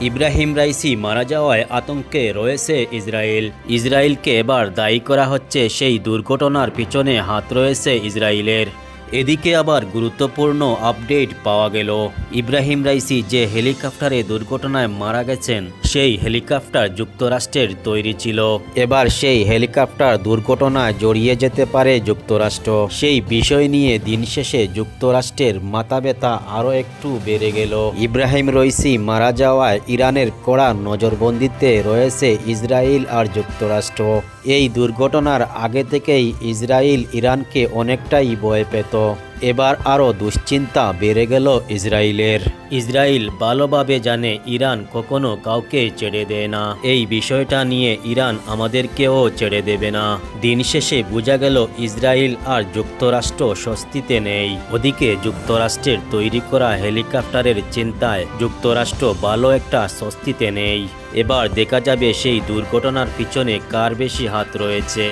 Ebrahim Raisi মারা যাওয়ায় আতঙ্কে রয়েছে ইসরায়েল। ইসরায়েলকে এবার দায়ী করা হচ্ছে সেই দুর্ঘটনার পিছনে হাত রয়েছে ইসরায়েলের। এদিকে আবার গুরুত্বপূর্ণ আপডেট পাওয়া গেল। ইব্রাহিম রাইসি যে হেলিকপ্টারে দুর্ঘটনায় মারা গেছেন, সেই হেলিকপ্টার যুক্তরাষ্ট্রের তৈরি ছিল। এবার সেই হেলিকপ্টার দুর্ঘটনায় জড়িয়ে যেতে পারে যুক্তরাষ্ট্র। সেই বিষয় নিয়ে দিন শেষে যুক্তরাষ্ট্রের মাথা ব্যথা আরও একটু বেড়ে গেল। ইব্রাহিম রইসি মারা যাওয়ায় ইরানের কড়া নজরবন্দিতে রয়েছে ইসরায়েল আর যুক্তরাষ্ট্র। এই দুর্ঘটনার আগে থেকেই ইসরায়েল ইরানকে অনেকটাই ভয় পেত। এবার আরও দুশ্চিন্তা বেড়ে গেল ইসরায়েলের। ইসরায়েল ভালোভাবে জানে ইরান কখনো কাউকে ছেড়ে দেয় না। এই বিষয়টা নিয়ে ইরান আমাদেরকেও ছেড়ে দেবে না। দিন শেষে বোঝা গেল ইসরায়েল আর যুক্তরাষ্ট্র স্বস্তিতে নেই। ওদিকে যুক্তরাষ্ট্রের তৈরি করা হেলিকপ্টারের চিন্তায় যুক্তরাষ্ট্র ভালো একটা স্বস্তিতে নেই। এবার দেখা যাবে সেই দুর্ঘটনার পিছনে কার বেশি হাত রয়েছে।